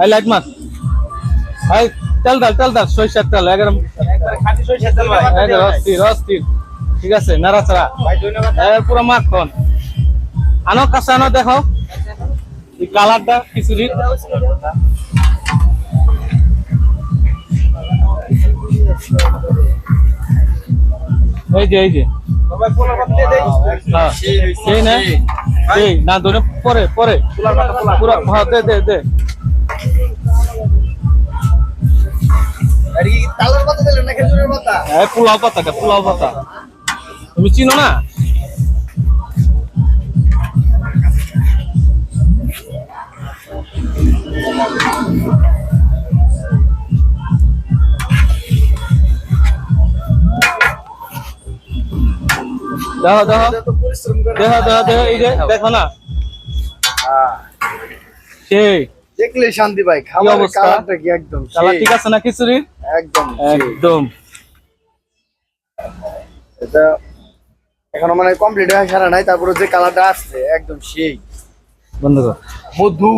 I light much I তেল ডাল তেল ডাল সরিষার তেল একদম অস্থির অস্থির ঠিক আছে নাড়াচাড়া। পুরো মাখন আনো কাঁচা আনো দেখো। এই কালারটা খিচুড়ি। এই যে এই যে। হ্যাঁ। সেই না। সেই। না ধরে পরে পরে। পুরো হ্যাঁ দে দে দে। তালের পাতা দিলেন না খেজুরের পাতা? পোলাও পাতাটা পোলাও পাতা। তুমি চিনো না? দেখো দেখো। এত পরিশ্রম করে দেখো দেখো দেখো এই যে দেখো না। সেই। দেখলে শান্তি ভাই কালারটা কি একদম কালার ঠিক আছে না খিচুড়ি একদম একদম। এটা এখনও মানে কমপ্লিট হয়ে সারা নাই তারপরে যে কালারটা আসছে একদম সেই। বন্ধ কর মধু।